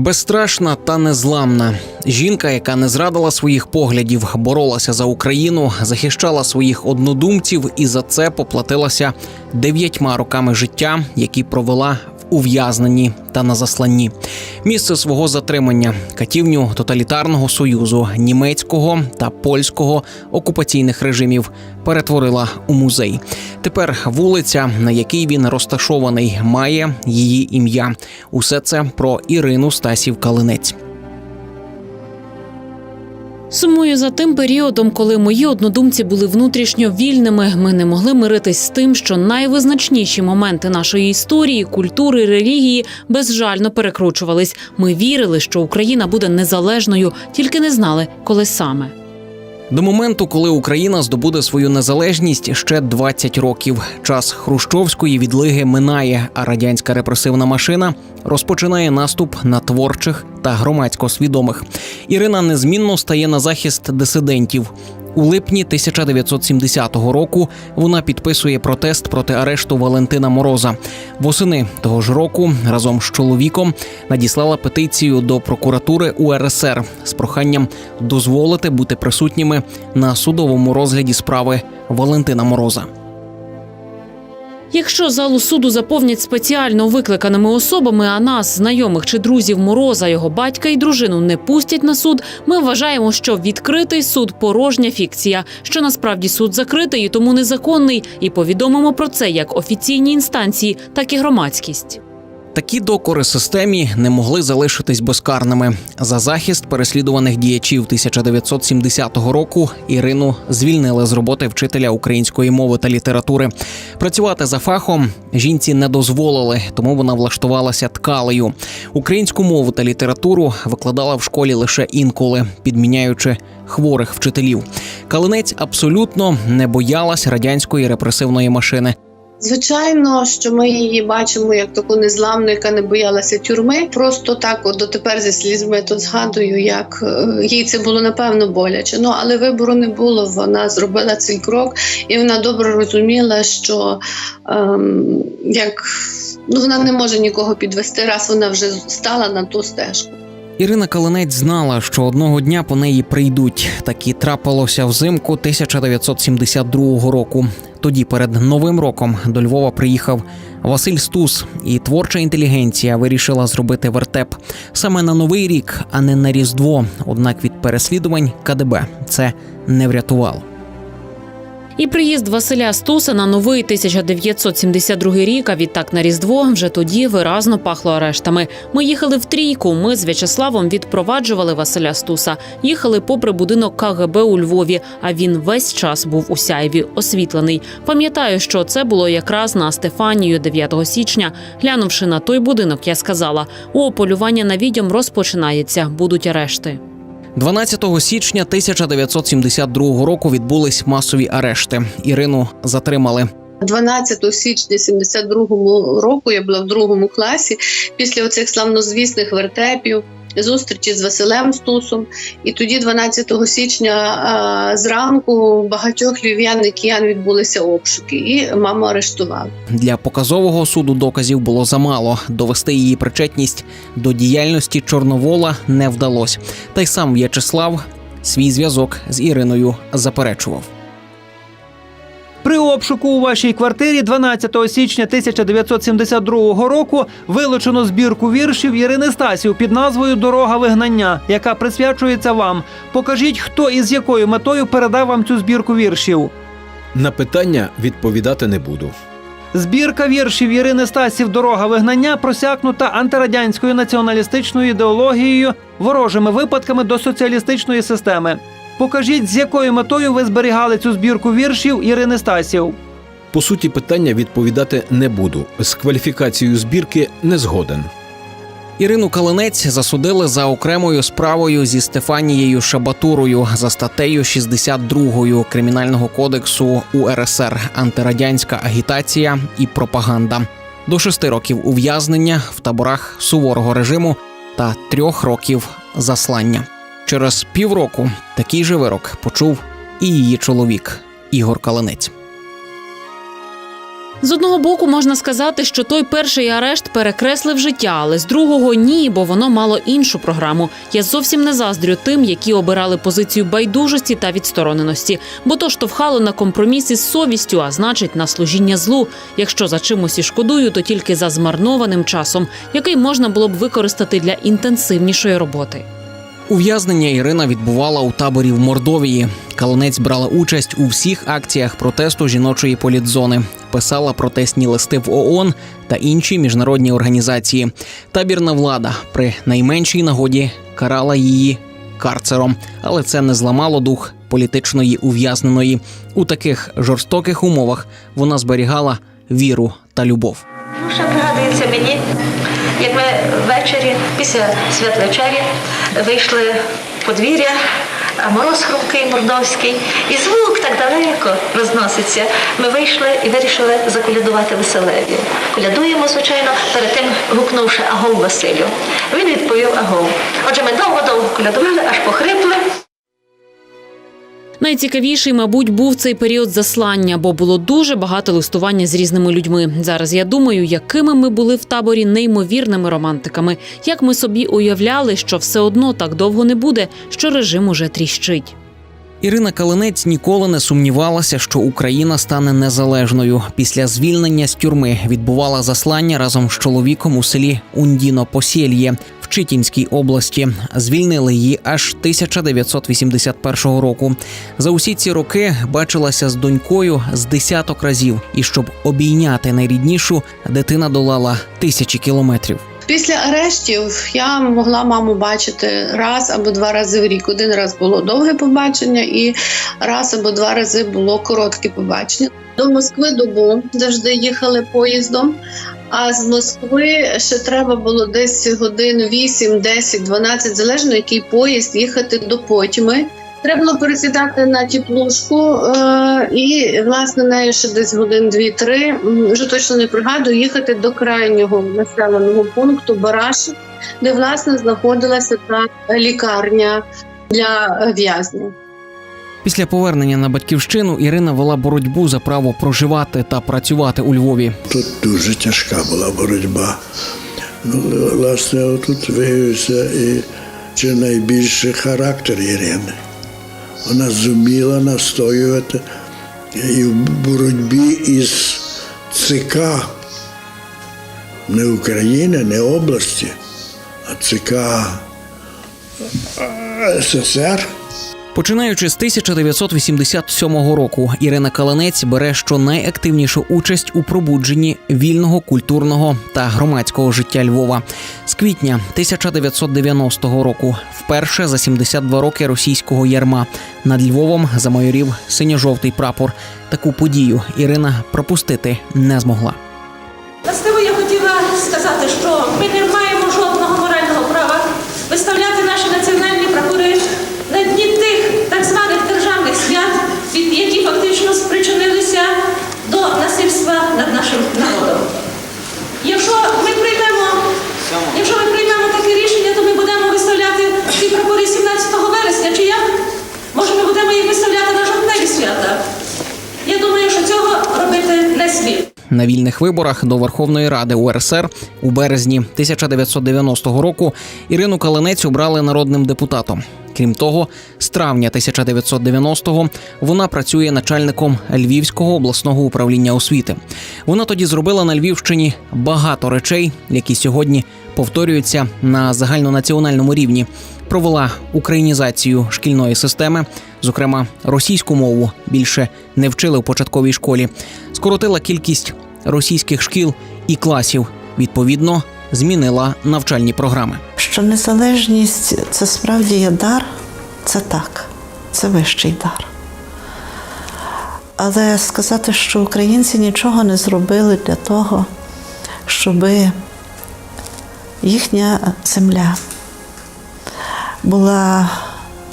Безстрашна та незламна жінка, яка не зрадила своїх поглядів, боролася за Україну, захищала своїх однодумців і за це поплатилася дев'ятьма роками життя, які провела в ув'язненні та на засланні. Місце свого затримання катівню тоталітарного союзу німецького та польського окупаційних режимів перетворила у музей. Тепер вулиця, на якій він розташований, має її ім'я. Усе це про Ірину Стасів Калинець. Сумую за тим періодом, коли мої однодумці були внутрішньо вільними. Ми не могли миритись з тим, що найвизначніші моменти нашої історії, культури, релігії безжально перекручувались. Ми вірили, що Україна буде незалежною, тільки не знали, коли саме. До моменту, коли Україна здобуде свою незалежність, ще 20 років. Час хрущовської відлиги минає, а радянська репресивна машина розпочинає наступ на творчих та громадсько свідомих. Ірина незмінно стає на захист дисидентів. У липні 1970 року вона підписує протест проти арешту Валентина Мороза. Восени того ж року разом з чоловіком надіслала петицію до прокуратури УРСР з проханням дозволити бути присутніми на судовому розгляді справи Валентина Мороза. Якщо залу суду заповнять спеціально викликаними особами, а нас, знайомих чи друзів Мороза, його батька і дружину не пустять на суд, ми вважаємо, що відкритий суд порожня фікція, що насправді суд закритий і тому незаконний, і повідомимо про це як офіційні інстанції, так і громадськість. Такі докори системі не могли залишитись безкарними. За захист переслідуваних діячів 1970 року Ірину звільнили з роботи вчителя української мови та літератури. Працювати за фахом жінці не дозволили, тому вона влаштувалася ткалею. Українську мову та літературу викладала в школі лише інколи, підміняючи хворих вчителів. Калинець абсолютно не боялась радянської репресивної машини. Звичайно, що ми її бачимо як таку незламну, яка не боялася тюрми. Просто так, от дотепер зі слізьми то згадую, як е, їй це було напевно боляче. Ну але вибору не було. Вона зробила цей крок, і вона добре розуміла, що ем, як ну вона не може нікого підвести, раз вона вже стала на ту стежку. Ірина Калинець знала, що одного дня по неї прийдуть. Так і трапилося взимку 1972 року. Тоді перед новим роком до Львова приїхав Василь Стус, і творча інтелігенція вирішила зробити вертеп саме на новий рік, а не на Різдво. Однак від переслідувань КДБ це не врятувало. І приїзд Василя Стуса на новий 1972 рік, а відтак на Різдво вже тоді виразно пахло арештами. Ми їхали в трійку. Ми з В'ячеславом відпроваджували Василя Стуса. Їхали попри будинок КГБ у Львові. А він весь час був у сяйві освітлений. Пам'ятаю, що це було якраз на Стефанію 9 січня. Глянувши на той будинок, я сказала: о, полювання на відьом розпочинається, будуть арешти. 12 січня 1972 року відбулись масові арешти. Ірину затримали. 12 січня 72-го року я була в другому класі після оцих славнозвісних вертепів. Зустрічі з Василем Стусом, і тоді, 12 січня зранку, багатьох львів'ян і киян відбулися обшуки, і маму арештували. Для показового суду доказів було замало. Довести її причетність до діяльності Чорновола не вдалося. Та й сам В'ячеслав свій зв'язок з Іриною заперечував. При обшуку у вашій квартирі 12 січня 1972 року вилучено збірку віршів Ірини Стасів під назвою Дорога вигнання, яка присвячується вам. Покажіть, хто і з якою метою передав вам цю збірку віршів. На питання відповідати не буду. Збірка віршів Ірини Стасів Дорога вигнання просякнута антирадянською націоналістичною ідеологією, ворожими випадками до соціалістичної системи. Покажіть, з якою метою ви зберігали цю збірку віршів Ірини Стасів. По суті, питання відповідати не буду. З кваліфікацією збірки не згоден. Ірину Калинець засудили за окремою справою зі Стефанією Шабатурою за статтею 62 Кримінального кодексу УРСР антирадянська агітація і пропаганда. До шести років ув'язнення в таборах суворого режиму та трьох років заслання. Через півроку такий же вирок почув і її чоловік Ігор Калинець. З одного боку можна сказати, що той перший арешт перекреслив життя, але з другого ні, бо воно мало іншу програму. Я зовсім не заздрю тим, які обирали позицію байдужості та відстороненості, бо то штовхало на компроміс із совістю, а значить на служіння злу. Якщо за чимось і шкодую, то тільки за змарнованим часом, який можна було б використати для інтенсивнішої роботи. Ув'язнення Ірина відбувала у таборі в Мордовії. Калинець брала участь у всіх акціях протесту жіночої політзони, писала протестні листи в ООН та інші міжнародні організації. Табірна влада при найменшій нагоді карала її карцером, але це не зламало дух політичної ув'язненої. У таких жорстоких умовах вона зберігала віру та любов. Ще пригадується мені, як ми ввечері, після святвечері, вийшли подвір'я, а мороз хрумкий, мордовський, і звук так далеко розноситься. Ми вийшли і вирішили заколядувати Василеві. Колядуємо, звичайно, перед тим гукнувши Агов Василю. Він відповів Агов. Отже, ми довго-довго колядували, аж похрипли. Найцікавіший, мабуть, був цей період заслання, бо було дуже багато листування з різними людьми. Зараз я думаю, якими ми були в таборі неймовірними романтиками, як ми собі уявляли, що все одно так довго не буде, що режим уже тріщить. Ірина Калинець ніколи не сумнівалася, що Україна стане незалежною. Після звільнення з тюрми відбувала заслання разом з чоловіком у селі Ундіно Посєльє Читінській області. Звільнили її аж 1981 року. За усі ці роки бачилася з донькою з десяток разів, і щоб обійняти найріднішу, дитина долала тисячі кілометрів. Після арештів я могла маму бачити раз або два рази в рік. Один раз було довге побачення, і раз або два рази було коротке побачення. До Москви добу завжди їхали поїздом. А з Москви ще треба було десь годин 8, 10, 12, залежно який поїзд їхати до Потьми. Треба було пересідати на теплушку, е- і власне нею ще десь годин 2-3, вже точно не пригадую, їхати до крайнього населеного пункту Барашів, де власне знаходилася та лікарня для в'язнів. Після повернення на батьківщину Ірина вела боротьбу за право проживати та працювати у Львові. Тут дуже тяжка була боротьба. Ну, власне, тут виявився і чи найбільший характер Ірини. Вона зуміла настоювати і в боротьбі із ЦК не України, не області, а ЦК СССР. Починаючи з 1987 року, Ірина Каланець бере щонайактивнішу участь у пробудженні вільного, культурного та громадського життя Львова. З квітня 1990 року, вперше за 72 роки російського ярма, над Львовом замайорів синьо-жовтий прапор. Таку подію Ірина пропустити не змогла. Властиво я хотіла сказати, що ми не маємо жодного морального права виставляти наші національні прапори на дні тих так званих державних свят, від- які фактично спричинилися до насильства над нашим народом. Якщо ми приймемо, якщо ми приймемо таке рішення, то ми будемо виставляти ці прапори 17 вересня, чи як? Може, ми будемо їх виставляти на жовтневі свята? Я думаю, що цього робити не слід. На вільних виборах до Верховної Ради УРСР у березні 1990 року Ірину Калинець обрали народним депутатом. Крім того, з травня 1990-го вона працює начальником Львівського обласного управління освіти. Вона тоді зробила на Львівщині багато речей, які сьогодні повторюються на загальнонаціональному рівні. Провела українізацію шкільної системи, зокрема російську мову більше не вчили в початковій школі, скоротила кількість російських шкіл і класів. Відповідно, змінила навчальні програми. що незалежність це справді є дар, це так, це вищий дар. Але сказати, що українці нічого не зробили для того, щоб їхня земля була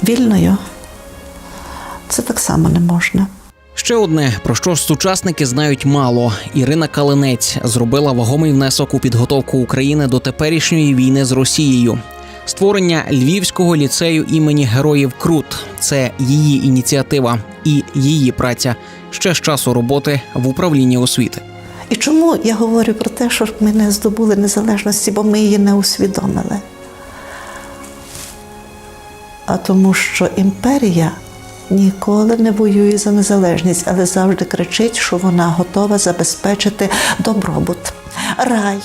вільною, це так само не можна. Ще одне, про що сучасники знають мало. Ірина Калинець зробила вагомий внесок у підготовку України до теперішньої війни з Росією. Створення Львівського ліцею імені Героїв Крут це її ініціатива і її праця ще з часу роботи в управлінні освіти. І чому я говорю про те, що ми не здобули незалежності, бо ми її не усвідомили? А тому, що імперія ніколи не воює за незалежність, але завжди кричить, що вона готова забезпечити добробут, рай,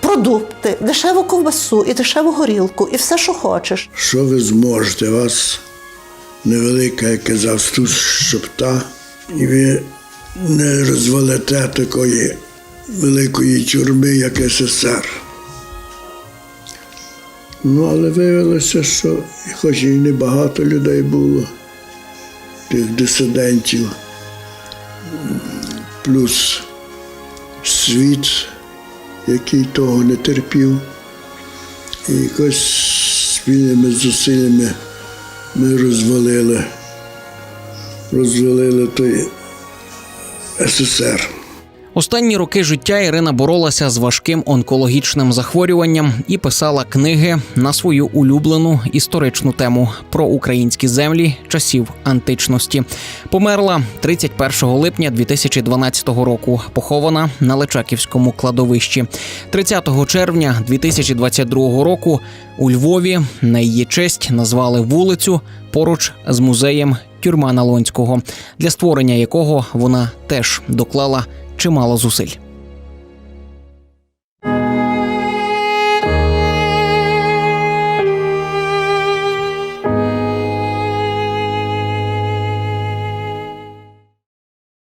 продукти, дешеву ковбасу і дешеву горілку, і все, що хочеш. Що ви зможете? Вас невелика, як казав Стус Шепта, і ви не розвалите такої великої тюрми, як СССР. Ну, але виявилося, що хоч і небагато людей було, тих дисидентів, плюс світ, який того не терпів. І якось спільними зусиллями ми розвалили, розвалили той СССР. Останні роки життя Ірина боролася з важким онкологічним захворюванням і писала книги на свою улюблену історичну тему про українські землі часів античності. Померла 31 липня 2012 року. Похована на Личаківському кладовищі. 30 червня 2022 року у Львові на її честь назвали вулицю поруч з музеєм Тюрма Налонського, для створення якого вона теж доклала чимало зусиль.